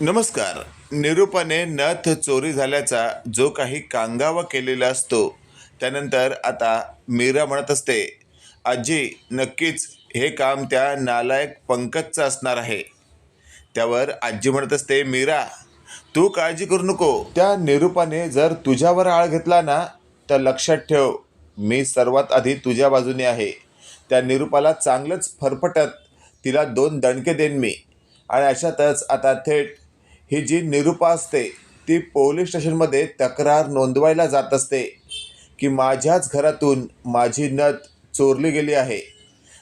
नमस्कार. निरूपाने नथ चोरी झाल्याचा जो काही कांगावा केलेला असतो त्यानंतर आता मीरा म्हणत असते आजी नक्कीच हे काम त्या नालायक पंकजचं असणार आहे. त्यावर आजी म्हणत असते मीरा तू काळजी करू नको. त्या निरूपाने जर तुझ्यावर आळ घेतला ना तर लक्षात ठेव मी सर्वात आधी तुझ्या बाजूने आहे. त्या निरूपाला चांगलंच फरफटत तिला दोन दणके देईन मी. आणि अशातच आता थेट ही जी निरुपा असते ती पोलीस स्टेशनमध्ये तक्रार नोंदवायला जात असते की माझ्याच घरातून माझी नथ चोरली गेली आहे.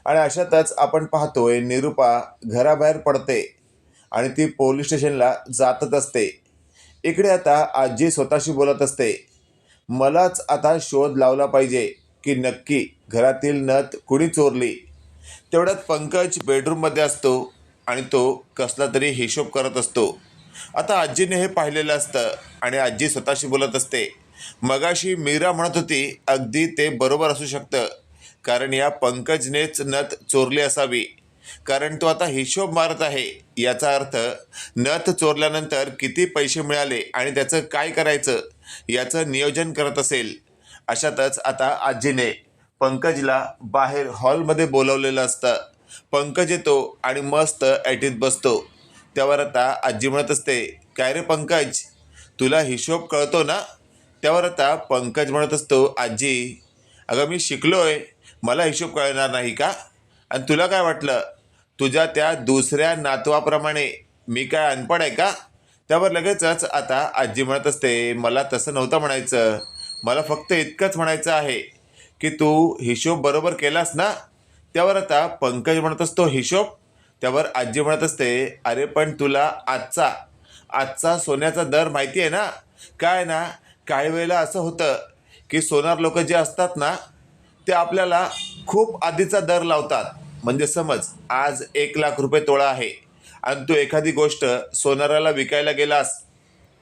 आणि अशातच आपण पाहतोय निरुपा घराबाहेर पडते आणि ती पोलीस स्टेशनला जातच असते. इकडे आता आजी स्वतःशी बोलत असते मलाच आता शोध लावला पाहिजे की नक्की घरातील नथ कुणी चोरली? तेवढ्यात पंकज बेडरूममध्ये असतो आणि तो कसला तरी हिशोब करत असतो. आता आजीने हे पाहिलेलं असतं आणि आजी स्वतःशी बोलत असते. मगाशी मीरा म्हणत होती अगदी ते बरोबर असू शकतं. कारण या पंकजनेच नथ चोरली असावी. कारण तो आता हिशोब मारत आहे. याचा अर्थ नथ चोरल्यानंतर किती पैसे मिळाले आणि त्याचं काय करायचं याचं नियोजन करत असेल. अशातच आता आजीने पंकजला बाहेर हॉलमध्ये बोलवलेलं असतं. पंकज येतो आणि मस्त ॲटीत बसतो. त्यावर आता आजी म्हणत असते काय रे पंकज? तुला हिशोब कळतो ना? त्यावर आता पंकज म्हणत असतो आजी अगं मी शिकलो आहे मला हिशोब कळणार नाही का? आणि तुला काय वाटलं? तुझ्या त्या दुसऱ्या नातवाप्रमाणे मी काय अनपड आहे का? त्यावर लगेचच आता आजी म्हणत असते मला तसं नव्हतं म्हणायचं. मला फक्त इतकंच म्हणायचं आहे की तू हिशोब बरोबर केलास ना? त्यावर आता पंकज म्हणत असतो हिशोब? त्यावर आजी म्हणत असते अरे पण तुला आजचा आजचा सोन्याचा दर माहिती आहे ना? काय ना काही वेळेला असं होतं की सोनार लोक जे असतात ना ते आपल्याला खूप आधीचा दर लावतात. म्हणजे समज आज एक लाख रुपये तोळा आहे आणि तू एखादी गोष्ट सोनाराला विकायला गेलास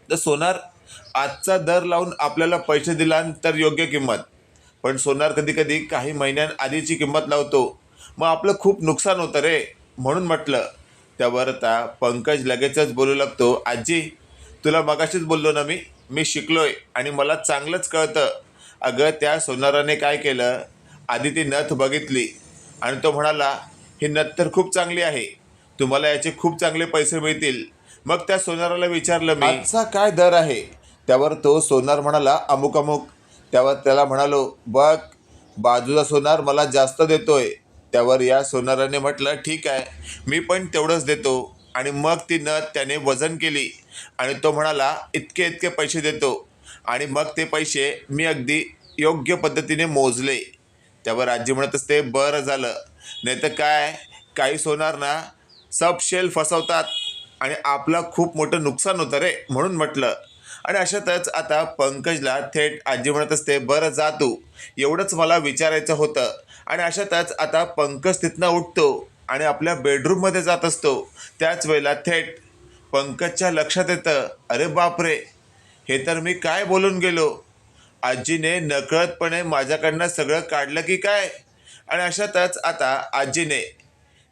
तर सोनार आजचा दर लावून आपल्याला पैसे दिला तर योग्य किंमत. पण सोनार कधी कधी काही महिन्यांआधीची किंमत लावतो. मग आपलं खूप नुकसान होतं रे. म्हणून म्हटलं त्यावर आता पंकज लगेचच बोलू लागतो आजी तुला मगाशीच बोललो ना मी मी शिकलोय आणि मला चांगलंच कळतं. अगं त्या सोनाराने काय केलं आधी ती नथ बघितली आणि तो म्हणाला ही नथ तर खूप चांगली आहे तुम्हाला याचे खूप चांगले पैसे मिळतील. मग त्या सोनाराला विचारलं मी आजचा काय दर आहे? त्यावर तो सोनार म्हणाला अमुक अमुक. त्यावर त्याला म्हणालो बघ बाजूचा सोनार मला जास्त देतोय त्यावर या सोनाराने म्हटलं ठीक आहे मी पण तेवढंच देतो. आणि मग ती नथ त्याने वजन केली आणि तो म्हणाला इतके इतके पैसे देतो. आणि मग ते पैसे मी अगदी योग्य पद्धतीने मोजले. त्यावर आजी म्हणत असते बरं झालं. नाही तर काय काही सोनार ना सब शेल फसवतात आणि आपला खूप मोठं नुकसान होतं रे म्हणून म्हटलं. आणि अशातच आता पंकजला थेट आजी म्हणत असते बरं जा तू. एवढंच मला विचारायचं होतं. आणि अशातच आता पंकज तिथनं उठतो आणि आपल्या बेडरूममध्ये जात असतो. त्याच वेळेला थेट पंकजच्या लक्षात येतं अरे बापरे हे तर मी काय बोलून गेलो? आजीने नकळतपणे माझ्याकडनं सगळं काढलं की काय? आणि अशातच आता आजीने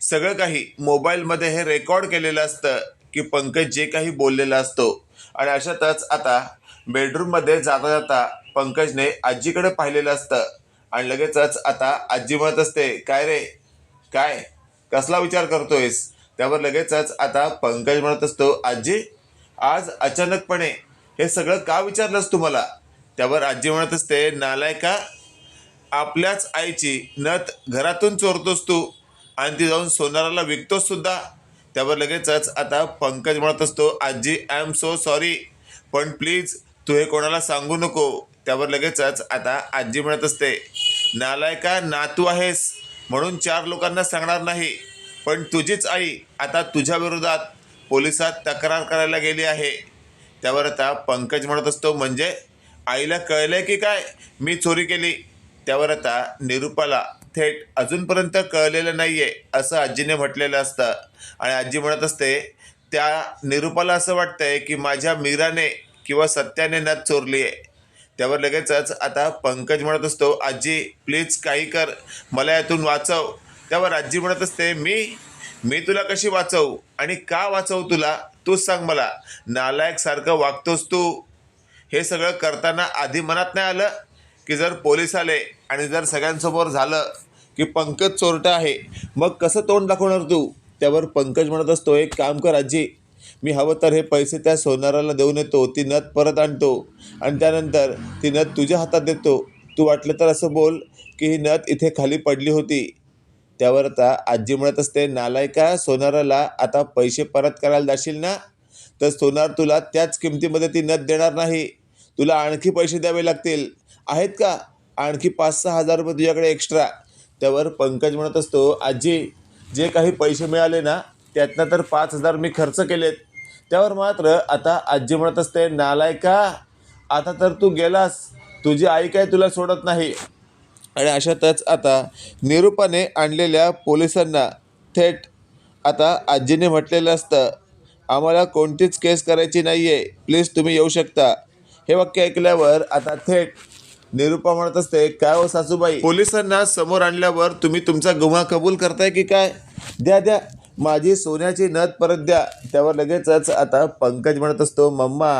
सगळं काही मोबाईलमध्ये हे रेकॉर्ड केलेलं असतं की पंकज जे काही बोललेला असतो. आणि अशातच आता बेडरूममध्ये जाता जाता पंकजने आजीकडे पाहिलेलं असतं. आणि लगेचच आता आजी म्हणत असते काय रे? काय? कसला विचार करतोयस? त्यावर लगेचच आता पंकज म्हणत असतो आजी आज अचानकपणे हे सगळं का विचारलंस तुम्हाला त्यावर आजी म्हणत असते नालायका आपल्याच आईची नथ घरातून चोरतोस तू आणि ती जाऊन सोनाराला विकतोस सुद्धा? त्यावर लगेचच आता पंकज म्हणत असतो आजी आय एम सो सॉरी पण प्लीज तू हे कोणाला सांगू नको. त्यावर लगेचच आता आजी म्हणत असते नालायका नातू आहेस. म्हणून चार लोकांना सांगणार नाही. पण तुझीच आई आता तुझ्या विरोधात पोलिसात तक्रार करायला गेली आहे. त्यावर आता पंकज म्हणत असतो म्हणजे आईला कळलं की काय? मी चोरी केली. त्यावर आता निरूपाला थेट अजूनपर्यंत कळलेलं नाही आहे असं आजीने म्हटलेलं असतं. आणि आजी म्हणत असते त्या निरूपाला असं वाटतंय की माझ्या मीराने किंवा सत्याने नथ चोरली आहे त्यावर लगेचच आता पंकज म्हणत असतो आजी प्लीज काही कर मला यातून वाचव. त्यावर आजी म्हणत असते मी मी तुला कशी वाचवू आणि का वाचवू तुला? तूच सांग मला. नालायकसारखं वागतोस तू. हे सगळं करताना आधी मनात नाही आलं की जर पोलीस आले आणि जर सगळ्यांसमोर झालं की पंकज चोरटा आहे मग कसं तोंड दाखवणार तू? त्यावर पंकज म्हणत असतो एक काम कर आजी मी हवं तर हे पैसे त्या सोनाराला देऊन येतो ती नथ परत आणतो. आणि त्यानंतर ती नथ तुझ्या हातात देतो. तू वाटलं तर असं बोल की ही नथ इथे खाली पडली होती. त्यावर आता आजी म्हणत असते नालायका सोनाराला आता पैसे परत करायला जाशील ना? तर सोनार तुला त्याच किमतीमध्ये ती नथ देणार नाही. तुला आणखी पैसे द्यावे लागतील. आहेत का? आणखी पाच सहा हजार रुपये तुझ्याकडे एक्स्ट्रा त्यावर पंकज म्हणत असतो आजी जे काही पैसे मिळाले ना त्यातनं तर पाच हजार मी खर्च केलेत. त्यावर मात्र आता आजी म्हणत असते नालायका आता तर तू गेलास. तुझी आई काय तुला सोडत नाही. आणि अशातच आता निरूपाने आणलेल्या पोलिसांना थेट आता आजीने म्हटलेलं असतं आम्हाला कोणतीच केस करायची नाही आहे प्लीज तुम्ही येऊ शकता. हे वाक्य ऐकल्यावर आता थेट निरूपा म्हणत असते काय हो सासूबाई? पोलिसांना समोर आणल्यावर तुम्ही तुमचा गुन्हा कबूल करताय की काय? द्या द्या. माझी सोन्याची नथ परत द्या. त्यावर लगेचच आता पंकज म्हणत असतो मम्मा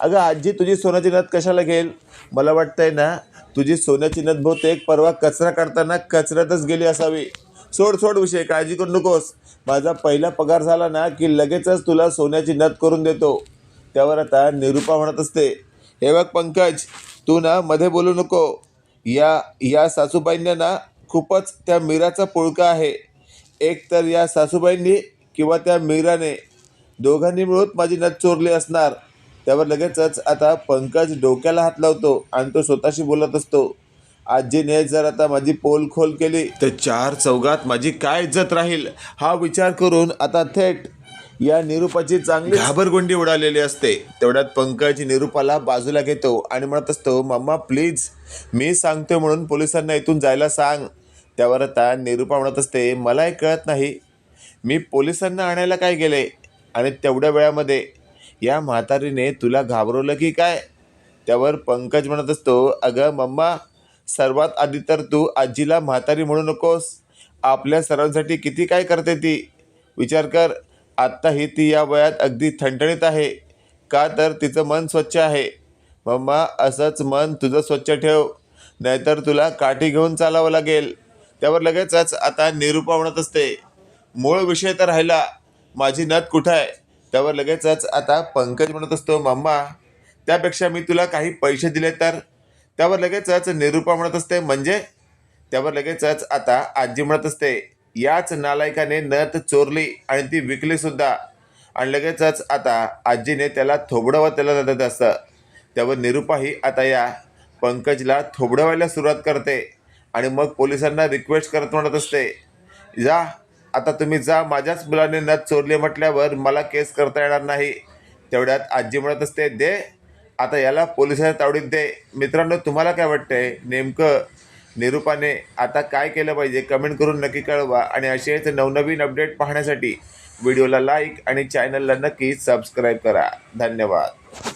अगं आजी तुझी सोन्याची नथ कशाला घेईल? मला वाटतंय ना तुझी सोन्याची नथ बहुतेक परवा कचरा काढताना कचऱ्यातच गेली असावी. सोड सोड विषय काळजी करू नकोस. माझा पहिला पगार झाला ना की लगेचच तुला सोन्याची नथ करून देतो. त्यावर आता निरूपा म्हणत असते हे बघ पंकज तू ना मध्ये बोलू नको. या या सासूबाईंना ना खूपच त्या मीराचा पुळका आहे. एक तर या सासूबाईंनी किंवा त्या मीराने दोघांनी मिळून माझी नथ चोरली असणार त्यावर लगेचच आता पंकज डोक्याला हात लावतो आणि तो स्वतःशी बोलत असतो आजीने जर आता माझी पोल खोल केली तर चार चौघात माझी काय इज्जत राहील? हा विचार करून आता थेट या निरूपाची चांगली घाबरगुंडी उडालेली असते. तेवढ्यात पंकज निरूपाला बाजूला घेतो आणि म्हणत असतो मम्मा प्लीज मी सांगतो म्हणून पोलिसांना इथून जायला सांग. त्यावर आता निरूपा म्हणत असते मलाही कळत नाही. मी पोलिसांना आणायला काय गेले? आणि तेवढ्या वेळामध्ये या म्हातारीने तुला घाबरवलं की काय? त्यावर पंकज म्हणत असतो अगं मम्मा सर्वात आधी तर तू आजीला म्हातारी म्हणू नकोस. आपल्या सर्वांसाठी किती काय करते ती? विचार कर. आत्ताही ती या वयात अगदी ठणठणीत आहे. का तर तिचं मन स्वच्छ आहे? मम्मा असंच मन तुझं स्वच्छ ठेव. नाहीतर तुला काठी घेऊन चालावं लागेल. त्यावर लगेचच आता निरूपा म्हणत असते मूळ विषय तर राहिला माझी नथ कुठं आहे? त्यावर लगेचच आता पंकज म्हणत असतो मम्मा त्यापेक्षा मी तुला काही पैसे दिले तर? त्यावर लगेचच निरूपा म्हणत असते म्हणजे? त्यावर लगेचच आता आजी म्हणत असते याच नालायकाने नथ चोरली आणि ती विकली सुद्धा. आणि लगेचच आता आजीने त्याला थोबडवत त्याला देत असतं. त्यावर निरूपाही आता या पंकजला थोबडवायला सुरुवात करते. आणि मग पोलिसांना रिक्वेस्ट करत म्हणत असते जा आता तुम्ही जा माझ्याच मुलाने नथ चोरले म्हटल्यावर मला केस करता येणार नाही. तेवढ्यात आजी म्हणत असते दे आता याला पोलिसांच्या तावडीत दे. मित्रांनो तुम्हाला काय वाटतंय? नेमकं निरूपाने आता काय केलं पाहिजे? कमेंट करून नक्की कळवा. आणि असेच नवनवीन अपडेट पाहण्यासाठी व्हिडिओला लाईक आणि चॅनलला नक्की सबस्क्राईब करा. धन्यवाद.